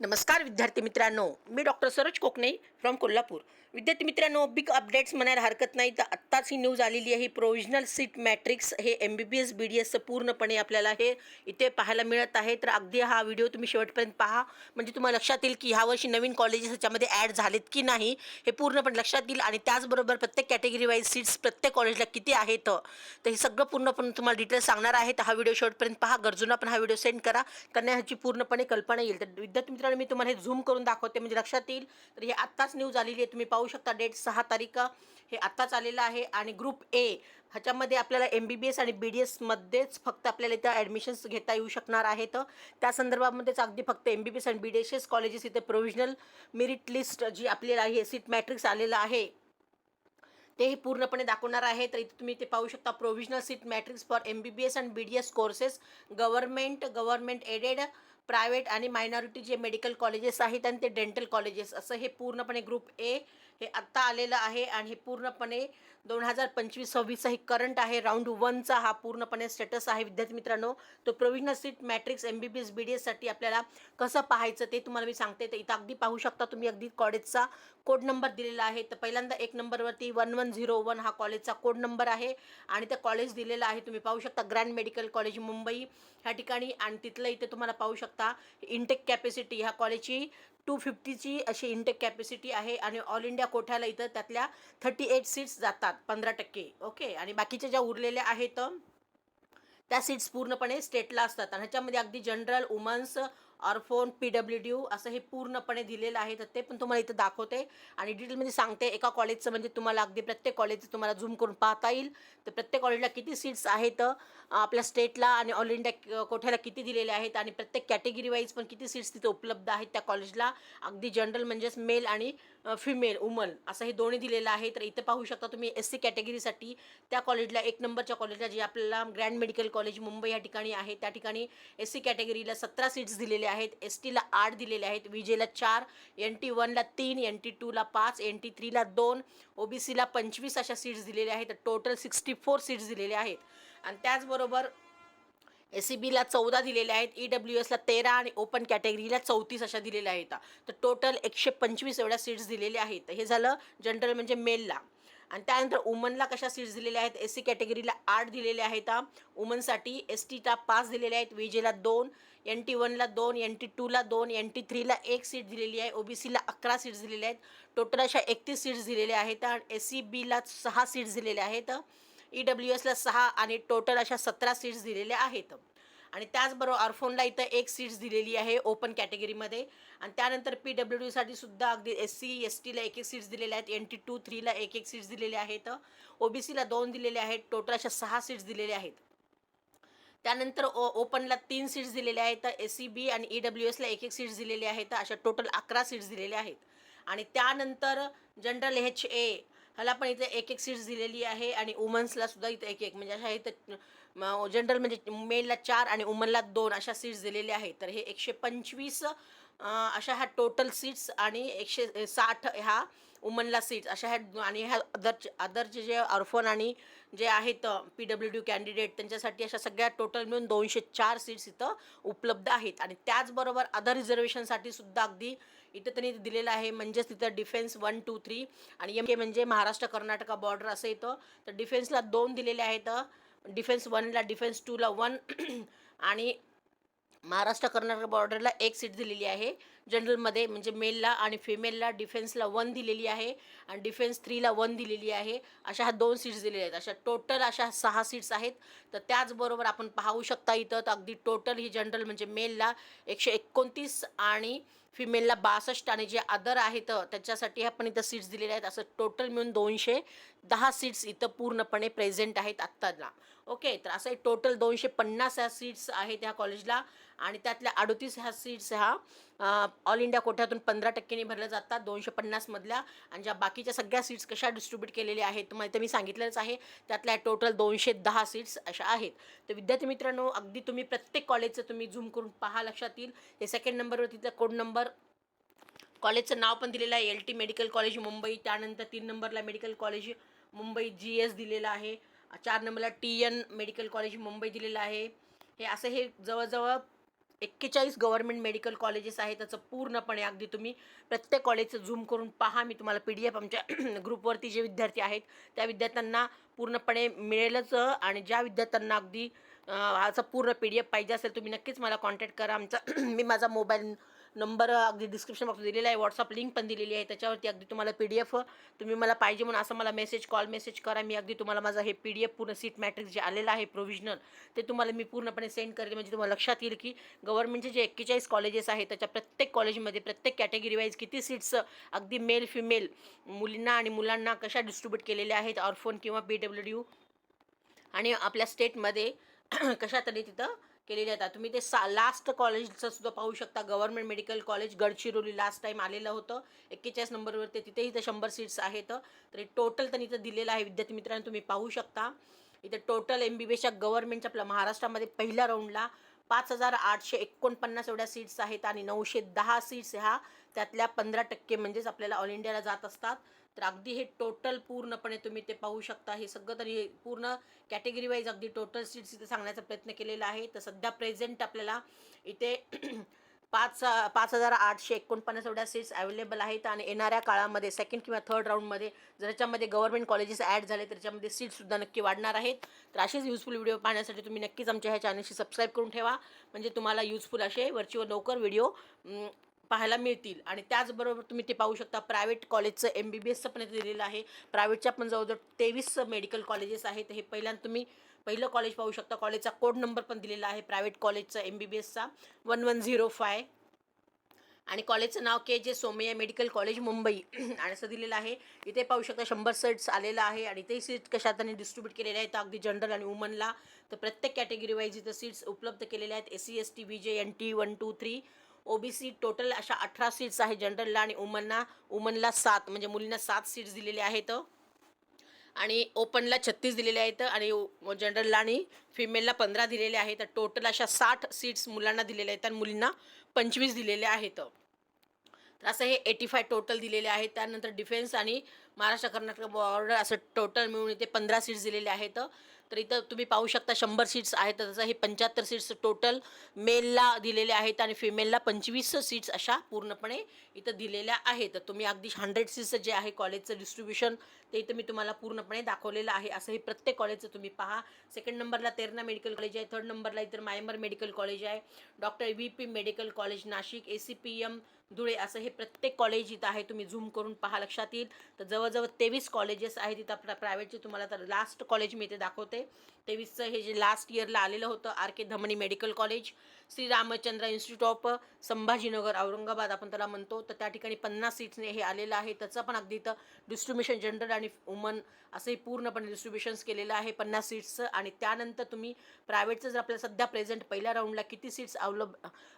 नमस्कार विद्यार्थी मित्रांनो मी डॉक्टर सरोज कोकणे फ्रॉम कोल्हापूर. विद्यार्थी मित्रांनो बिग अपडेट्स म्हणायला हरकत नाही तर आत्ताच ही न्यूज आलेली आहे. प्रोविजनल सीट मॅट्रिक्स हे M B B S B D एसचं पूर्णपणे आपल्याला हे इथे पाहायला मिळत आहे. तर अगदी हा व्हिडिओ तुम्ही शेवटपर्यंत पहा. म्हणजे तुम्हाला लक्षात येईल की ह्यावर्षी नवीन कॉलेजेस ह्याच्यामध्ये ॲड झालेत की नाही हे पूर्णपणे लक्षात येईल. आणि त्याचबरोबर प्रत्येक कॅटेगरी वाईज सीट्स प्रत्येक कॉलेजला किती आहेत तर हे सगळं पूर्णपणे तुम्हाला डिटेल्स सांगणार आहे. तर हा व्हिडिओ शेवटपर्यंत पहा. गरजूंना पण हा व्हिडिओ सेंड करा. त्यांना ह्याची पूर्णपणे कल्पना येईल. तर विद्यार्थी मित्रांनो मी तुम्हाला हे झूम करून दाखवते. म्हणजे लक्षात येईल. तर हे आत्ताच न्यूज आलेली आहे. तुम्ही पाहू शकता डेट सहा तारीख. हे आत्ताच आलेलं आहे. आणि ग्रुप ए ह्याच्यामध्ये आपल्याला एम बी बी एस आणि बी डी एसमध्येच फक्त आपल्याला इथं ॲडमिशन्स घेता येऊ शकणार आहेत. त्या संदर्भामध्येच अगदी फक्त एम बी बी एस आणि B D S S colleges इथे प्रोव्हिजनल मेरिट लिस्ट जी आपल्याला आहे सीट मॅट्रिक्स आलेलं आहे. तेही पूर्णपणे दाखवणार आहे. तर इथे तुम्ही ते पाहू शकता provisional seat matrix for M B B S and B D S courses government government aided private आणि मायनॉरिटी जे मेडिकल कॉलेजेस आहेत आणि ते डेंटल कॉलेजेस असं हे पूर्णपणे ग्रुप ए हे आत्ता आलेलं आहे आणि हे पूर्णपणे दोन हजार पंचवीस सव्वीसचा हे करंट आहे. राऊंड वनचा हा पूर्णपणे स्टेटस आहे. विद्यार्थी मित्रांनो तो provisional seat matrix M B B S B D एससाठी आपल्याला कसं पाहायचं ते तुम्हाला मी सांगते. तर इथं अगदी पाहू शकता तुम्ही अगदी कॉलेजचा कोड नंबर दिलेला आहे. तर पहिल्यांदा एक नंबरवरती वन वन झिरो वन हा कॉलेजचा कोड नंबर आहे. आणि त्या कॉलेज दिलेलं आहे. तुम्ही पाहू शकता ग्रँड मेडिकल कॉलेज मुंबई. ह्या ठिकाणी आणि तिथलं इथे तुम्हाला पाहू शकता इंटेक कॅपॅसिटी ह्या कॉलेजची टू फिफ्टीची अशी इंटेक कॅपॅसिटी आहे आणि ऑल इंडिया कोठ्याला इथं त्यातल्या थर्टी एट सीट्स जातात पंधरा टक्के. ओके आणि बाकीच्या ज्या उरलेल्या आहेत त्या सीट्स पूर्णपणे स्टेटला असतात. आणि ह्याच्यामध्ये अगदी general women's orphan P W D असं हे पूर्णपणे दिलेलं आहे तर ते पण तुम्हाला इथं दाखवते. आणि डिटेलमध्ये सांगते एका कॉलेजचं म्हणजे तुम्हाला अगदी प्रत्येक कॉलेजचं तुम्हाला झूम करून पाहता येईल. तर प्रत्येक कॉलेजला किती सीट्स आहेत आपल्या स्टेटला आणि ऑल इंडिया कोठ्याला किती दिलेले आहेत आणि प्रत्येक कॅटेगरी वाईज पण किती सीट्स तिथे उपलब्ध आहेत त्या कॉलेजला अगदी जनरल म्हणजेच मेल आणि फिमेल वुमन असं हे दोन्ही दिलेलं आहे. तर इथं पाहू शकता तुम्ही एस सी कॅटेगरीसाठी त्या कॉलेजला एक नंबरच्या कॉलेजला जे आपल्याला ग्रँड मेडिकल कॉलेज मुंबई या ठिकाणी आहे त्या ठिकाणी एस सी कॅटेगरीला सतरा सीट्स आहेत. एस टीला आठ दिलेले आहेत. विजेला चार एन टी वनला तीन एन टी टूला पाच एन टी थ्रीला दोन ओ बी सीला पंचवीस अशा सीट्स दिलेल्या आहेत. टोटल सिक्स्टी फोर सीट्स दिलेल्या आहेत. आणि त्याचबरोबर एस सी बीला चौदा दिलेल्या आहेत. ई डब्ल्यू एसला तेरा आणि ओपन कॅटेगरीला चौतीस अशा दिलेल्या आहेत. तर टोटल एकशे पंचवीस एवढ्या सीट्स दिलेल्या आहेत. हे झालं जनरल म्हणजे मेलला आणि त्यानंतर वुमनला कशा सीट्स दिलेल्या आहेत? एस सी कॅटेगरीला आठ दिलेल्या आहेत वुमनसाठी एस टीला पाच दिलेल्या आहेत विजेला दोन एन टी वनला दोन एन टी टूला दोन एन टी थ्रीला एक सीट दिलेली आहे ओ बी सीला अकरा सीट्स दिलेल्या आहेत. टोटल अशा एकतीस सीट्स दिलेल्या आहेत आणि एस सी बीला सहा सीट्स दिलेल्या आहेत ई डब्ल्यू एसला सहा आणि टोटल अशा सतरा सीट्स दिलेल्या आहेत. आणि त्याचबरोबर अर्फोनला इथं एक सीट्स दिलेली आहे ओपन कॅटेगरीमध्ये आणि त्यानंतर पी डब्ल्यू डीसाठी सुद्धा अगदी एस सी एस टीला एक एक सीट्स दिलेल्या आहेत. एन टी टू थ्रीला एक एक सीट्स दिलेल्या आहेत. ओ बी सीला दोन दिलेले आहेत. टोटल अशा सहा सीट्स दिलेल्या आहेत. त्यानंतर ओ ओपनला तीन सीट्स दिलेल्या आहेत. एस सी बी आणि ई डब्ल्यू एसला एक एक सीट्स दिलेल्या आहेत. अशा टोटल अकरा सीट्स दिलेल्या आहेत. आणि त्यानंतर जनरल एच ए ह्याला पण इथे एक एक सीट्स दिलेली आहे आणि वुमन्सला सुद्धा इथं एक एक. म्हणजे अशा इथं जनरल म्हणजे मेलला चार आणि वुमनला दोन अशा सीट्स दिलेल्या आहेत. तर हे एकशे पंचवीस अशा ह्या टोटल सीट्स आणि एकशे साठ ह्या वुमनला सीट्स अशा ह्या आणि ह्या अदरचे अदरचे जे अर्फन आणि जे आहेत पी डब्ल्यू डी कॅन्डिडेट त्यांच्यासाठी अशा सगळ्या टोटल मिळून दोनशे चार सीट्स इथं उपलब्ध आहेत. आणि त्याचबरोबर अदर रिझर्वेशनसाठी सुद्धा अगदी इथं त्यांनी दिलेलं आहे. म्हणजेच तिथं डिफेन्स वन टू थ्री आणि एम के म्हणजे महाराष्ट्र कर्नाटका बॉर्डर असं येतं तर डिफेन्सला दोन दिलेले आहेत डिफेन्स वनला डिफेन्स टूला वन आणि महाराष्ट्र कर्नाटक बॉर्डरला एक सीट दिलेली आहे. जनरलमध्ये म्हणजे मेलला आणि फिमेलला डिफेन्सला वन दिलेली आहे आणि डिफेन्स थ्रीला वन दिलेली आहे. अशा ह्या दोन सीट्स दिलेल्या आहेत. अशा टोटल अशा सहा सीट्स आहेत. तर त्याचबरोबर आपण पाहू शकता इथं तर अगदी टोटल ही जनरल म्हणजे मेलला एकशे एकोणतीस आणि फिमेलला बासष्ट आणि जे अदर आहेत त्याच्यासाठी आपण इथं सीट्स दिलेल्या आहेत. असं टोटल मिळून दोनशे दहा सीट्स इथं पूर्णपणे प्रेझेंट आहेत आत्ताला. ओके तर असं टोटल दोनशे पन्नास ह्या सीट्स आहेत ह्या कॉलेजला आणि त्यातल्या अडतीस ह्या सीट्स ह्या ऑल इंडिया कोठ्यातून पंधरा टक्क्यांनी भरल्या जातात दोनशे पन्नासमधल्या आणि ज्या बाकीच्या सगळ्या सीट्स कशा डिस्ट्रीब्यूट केलेल्या आहेत तुम्हाला इथं मी सांगितलंच आहे. त्यातल्या टोटल दोनशे दहा सीट्स अशा आहेत. तर विद्यार्थी मित्रांनो अगदी तुम्ही प्रत्येक कॉलेजचं तुम्ही झूम करून पहा लक्षात येईल. हे सेकंड नंबरवर तिथला कोड नंबर कॉलेजचं नाव पण दिलेलं आहे. L T medical college Mumbai. त्यानंतर तीन नंबरला medical college Mumbai G S दिलेलं आहे. चार नंबरला T N medical college Mumbai दिलेलं आहे. हे असं हे जवळजवळ एक्केचाळीस गव्हर्नमेंट मेडिकल कॉलेजेस आहे त्याचं पूर्णपणे अगदी तुम्ही प्रत्येक कॉलेजचं झूम करून पहा. मी तुम्हाला पी डी एफ आमच्या ग्रुपवरती जे विद्यार्थी आहेत त्या विद्यार्थ्यांना पूर्णपणे मिळेलच. आणि ज्या विद्यार्थ्यांना अगदी असं पूर्ण पी डी एफ पाहिजे असेल तुम्ही नक्कीच मला कॉन्टॅक्ट करा. आमचा मी माझा मोबाईल नंबर अगदी डिस्क्रिप्शन बॉक्स दिलेला आहे. व्हॉट्सअप लिंक पण दिलेली आहे. त्याच्यावरती अगदी तुम्हाला पी डी एफ तुम्ही मला पाहिजे म्हणून असं मला मेसेज कॉल मेसेज करा. मी अगदी तुम्हाला माझं हे पी डी एफ पूर्ण सीट मॅट्रिक्स जे आलेलं आहे प्रोव्हिजनल ते तुम्हाला मी पूर्णपणे सेंड करेल. म्हणजे तुम्हाला लक्षात येईल की गव्हर्नमेंटचे जे एक्केचाळीस कॉलेजेस आहेत त्याच्या प्रत्येक कॉलेजमध्ये प्रत्येक कॅटेगरी वाईज किती सीट्स अगदी मेल फिमेल मुलींना आणि मुलांना कशा डिस्ट्रीब्यूट केलेल्या आहेत ऑर्फोन किंवा पी डब्ल्यू डी आणि आपल्या स्टेटमध्ये कशा तरी तिथं केलेले आहेत. तुम्ही ते सा लास्ट कॉलेजचं सुद्धा पाहू शकता. Government medical college Gadchiroli last time आलेलं होतं. एक्केचाळीस नंबरवर ते तिथेही तर शंभर सीट्स आहेत. तर टोटल त्यांनी इथं दिलेलं आहे. विद्यार्थी मित्रांनो तुम्ही पाहू शकता. इथं टोटल एम बी बी गव्हर्नमेंटच्या आपल्या महाराष्ट्रामध्ये पहिल्या राऊंडला पाच हजार आठशे एकोणपन्नास एवढ्या सीट्स आहेत आणि नऊशे दहा सीट्स ह्या त्यातल्या पंधरा टक्के म्हणजेच आपल्याला ऑल इंडियाला जात असतात. तर अगदी हे टोटल पूर्णपणे तुम्ही ते पाहू शकता. हे सगळं तरी पूर्ण कॅटेगरी वाईज अगदी टोटल सीट्स इथे सांगण्याचा प्रयत्न केलेला आहे. तर सध्या प्रेझेंट आपल्याला इथे पाच पाच हजार आठशे एकोणपन्नास एवढ्या सीट्स अवेलेबल आहेत. आणि येणाऱ्या काळामध्ये सेकंड किंवा थर्ड राऊंडमध्ये जर याच्यामध्ये गव्हर्नमेंट कॉलेजेस ॲड झाले तर त्याच्यामध्ये सीट्ससुद्धा नक्की वाढणार आहेत. तर असेच युजफुल व्हिडिओ पाहण्यासाठी तुम्ही नक्कीच आमच्या ह्या चॅनलशी सबस्क्राईब करून ठेवा. म्हणजे तुम्हाला युजफुल असे वरची व लवकर व्हिडिओ पाहायला मिळतील. आणि त्याचबरोबर तुम्ही ते पाहू शकता प्रायव्हेट कॉलेजचं एम बी बी एसचं पण इथे दिलेलं आहे. प्रायव्हेटच्या पण जवळजवळ तेवीस मेडिकल कॉलेजेस आहेत. हे पहिल्यांदा तुम्ही पहिलं कॉलेज पाहू शकता. कॉलेजचा कोड नंबर पण दिलेला आहे. प्रायव्हेट कॉलेजचा एम बी बी एसचा वन वन झिरो फाय आणि कॉलेजचं नाव के जे सोमय्या मेडिकल कॉलेज मुंबई. आणि असं दिलेलं आहे. इथे पाहू शकता शंभर सीट्स आलेलं आहे. आणि इथेही सीट कशा त्यांनी डिस्ट्रीब्यूट केलेल्या आहेत. अगदी जनरल आणि वुमनला तर प्रत्येक कॅटेगरी वाईज इथं सीट्स उपलब्ध केलेल्या आहेत. S C S T B J N T one two three OBC total अशा अठरा सीट्स आहे जनरलला आणि वुमनला वुमनला सात म्हणजे मुलींना सात सीट्स दिलेल्या आहेत. आणि ओपनला छत्तीस दिलेले आहेत आणि जनरलला आणि फिमेलला पंधरा दिलेले आहेत. टोटल अशा साठ सीट्स मुलांना दिलेल्या आहेत आणि मुलींना पंचवीस दिलेल्या आहेत. तर असं हे एटी फाय टोटल दिलेले आहेत. त्यानंतर डिफेन्स आणि महाराष्ट्र कर्नाटक बॉर्डर असं टोटल मिळून इथे पंधरा सीट्स दिलेले आहेत. तर इथं तुम्ही पाहू शकता शंभर सीट्स आहेत. तर तसं हे पंच्याहत्तर सीट्स टोटल मेलला दिलेले आहेत आणि फिमेलला पंचवीस सीट्स अशा पूर्णपणे इथं दिलेल्या आहेत. तर तुम्ही अगदी हंड्रेड सीट्स जे आहे कॉलेजचं डिस्ट्रीब्युशन ते इथं मी तुम्हाला पूर्णपणे दाखवलेलं आहे. असं हे प्रत्येक कॉलेजचं तुम्ही पहा. सेकंड नंबरला तेरणा मेडिकल कॉलेज आहे. थर्ड नंबरला इतर मायमर मेडिकल कॉलेज आहे. Doctor V P medical college Nashik A C P M Dhule असं हे प्रत्येक कॉलेज इथं आहे. तुम्ही झूम करून पहा लक्षात येईल. तर जवळ जवळजवळ तेवीस कॉलेजेस आहेत तिथं आपल्या प्रायव्हेटचे तुम्हाला तर लास्ट कॉलेज मी इथे दाखवते. तेवीसचं हे जे लास्ट इयरला आलेलं होतं R K Damani medical college Shri Ramchandra institute of Sambhajinagar Aurangabad आपण त्याला म्हणतो. तर त्या ठिकाणी पन्नास सीट्सने हे आलेलं आहे. त्याचं पण अगदी इथं डिस्ट्रीब्युशन जनरल आणि वुमन असंही पूर्णपणे डिस्ट्रीब्युशन्स केलेलं आहे. पन्नास सीट्सचं आणि त्यानंतर तुम्ही प्रायव्हेटचं जर आपल्याला सध्या प्रेझेंट पहिल्या राऊंडला किती सीट्स अवलब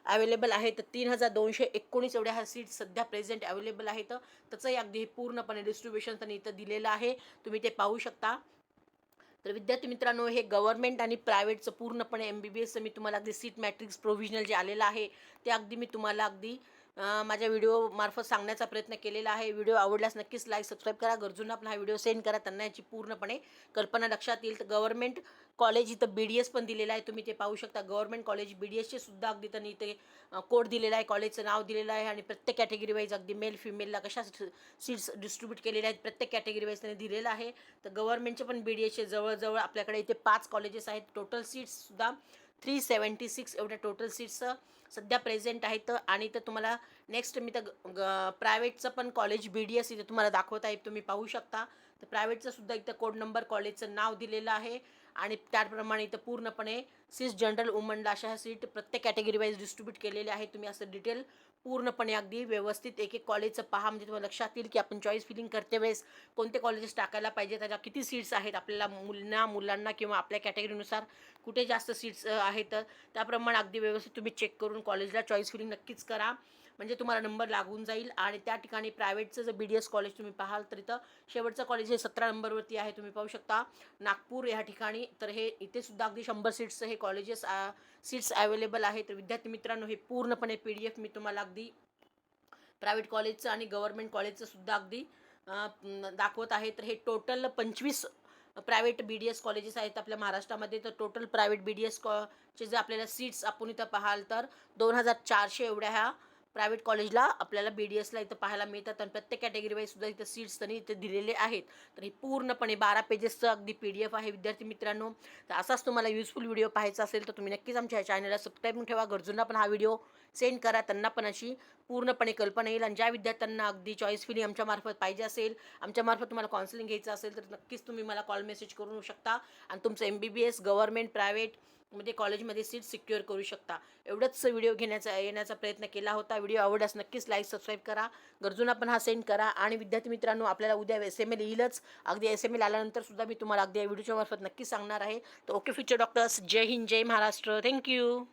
अवेलेबल आहेत तर तीन हजार दोनशे एकोणीस एवढ्या ह्या सीट्स सध्या प्रेझेंट अवेलेबल आहेत. त्याचंही अगदी हे पूर्णपणे डिस्ट्रीब्युशन त्यांनी इथं दिलेलं आहे. तुम्ही ते पाहू शकता. तर विद्यार्थी मित्रांनो हे गव्हर्नमेंट आणि प्रायव्हेटचं पूर्णपणे एम बी बी एसचं मी तुम्हाला अगदी सीट मॅट्रिक्स प्रोव्हिजनल जे आलेलं आहे ते अगदी मी तुम्हाला अगदी माझ्या व्हिडिओमार्फत सांगण्याचा प्रयत्न केलेला आहे. व्हिडिओ आवडल्यास नक्कीच लाईक सबस्क्राईब करा. गरजूंना आपला हा व्हिडिओ सेंड करा. त्यांना याची पूर्णपणे कल्पना लक्षात येईल. तर गव्हर्मेंट कॉलेज इथं बी डी एस पण दिलेलं आहे. तुम्ही ते पाहू शकता. गव्हर्मेंट कॉलेज बी डी एसचे सुद्धा अगदी त्यांनी इथे कोड दिलेला आहे. कॉलेजचं नाव दिलेलं आहे आणि प्रत्येक कॅटेगरी वाईज अगदी मेल फिमेलला कशा सीट्स डिस्ट्रीब्यूट केलेल्या आहेत प्रत्येक कॅटेगरी वाईज त्यांनी दिलेलं आहे. तर गव्हर्मेंटचे पण बी डी एसचे जवळजवळ आपल्याकडे इथे पाच कॉलेजेस आहेत. टोटल सीट्ससुद्धा थ्री सेवन्टी सिक्स एवढ्या टोटल सीट्स सध्या प्रेझेंट आहेत आणि तर तुम्हाला नेक्स्ट मी तर प्रायव्हेटचं पण कॉलेज बी डी एस इथे तुम्हाला दाखवत आहे तुम्ही पाहू शकता. तर प्रायव्हेटचं सुद्धा इथं कोड नंबर कॉलेजचं नाव दिलेलं आहे. आणि त्याप्रमाणे इथं पूर्णपणे सीट्स जनरल वुमनला अशा ह्या सीट प्रत्येक कॅटेगरी वाईज डिस्ट्रीब्यूट केलेले आहे तुम्ही असं डिटेल पूर्णपणे अगदी व्यवस्थित एक एक कॉलेजचं पहा. म्हणजे तुम्हाला लक्षात येईल की आपण चॉईस फिलिंग करते वेळेस कोणते कॉलेजेस टाकायला पाहिजे त्याच्या किती सीट्स आहेत आपल्याला मुलांना मुलांना किंवा आपल्या कॅटेगरीनुसार कुठे जास्त सीट्स आहेत. त्याप्रमाणे अगदी व्यवस्थित तुम्ही चेक करून कॉलेजला चॉईस फिलिंग नक्कीच करा. म्हणजे तुम्हाला नंबर लागून जाईल. आणि त्या ठिकाणी प्रायव्हेटचं जर बी डी एस कॉलेज तुम्ही पाहाल तर इथं शेवटचं कॉलेज हे सतरा नंबरवरती आहे तुम्ही पाहू शकता. नागपूर या ठिकाणी तर हे इथे सुद्धा अगदी शंभर सीट्सचं हे कॉलेजेस सीट्स अवेलेबल आहेत. तर विद्यार्थी मित्रांनो हे पूर्णपणे पी डी एफ मी तुम्हाला अगदी प्रायव्हेट कॉलेजचं आणि गव्हर्नमेंट कॉलेजचं सुद्धा अगदी दाखवत आहे. तर हे टोटल पंचवीस private B D S colleges आहेत आपल्या महाराष्ट्रामध्ये. तर total private B D S कॉचे जर आपल्याला सीट्स आपण इथं पाहाल तर दोन हजार चारशे एवढ्या ह्या प्रायव्हेट कॉलेजला आपल्याला बी डी एसला इथं पाहायला मिळतात आणि प्रत्येक कॅटेगरीवाईजसुद्धा इथं सीट्स त्यांनी इथे दिलेले आहेत. तर हे पूर्णपणे बारा पेजेसचं अगदी पी डी एफ आहे विद्यार्थी मित्रांनो. तर असाच तुम्हाला युजफुल व्हिडिओ पाहायचा असेल तर तुम्ही नक्कीच आमच्या चॅनलला सबस्क्राईब करून ठेवा. गरजूंना पण हा व्हिडिओ सेंड करा त्यांना पण अशी पूर्णपणे कल्पना येईल. आणि ज्या विद्यार्थ्यांना अगदी चॉईसफुली आमच्यामार्फत पाहिजे असेल आमच्यामार्फत तुम्हाला काउन्सिलिंग घ्यायचं असेल तर नक्कीच तुम्ही मला कॉल मेसेज करू शकता. आणि तुमचं M B B S government private म्हणजे कॉलेजमध्ये सीट सिक्युअर करू शकता. एवढंच व्हिडिओ घेण्याचा येण्याचा प्रयत्न केला होता. व्हिडिओ आवडल्यास नक्कीच लाईक सबस्क्राईब करा. गरजूंना पण हा सेंड करा. आणि विद्यार्थी मित्रांनो आपल्याला उद्या एस एम एल येईलच. अगदी एस एम एल आल्यानंतर सुद्धा मी तुम्हाला अगदी या व्हिडिओच्या मार्फत नक्की सांगणार आहे. तर okay future doctors Jai Hind Jai Maharashtra. Thank you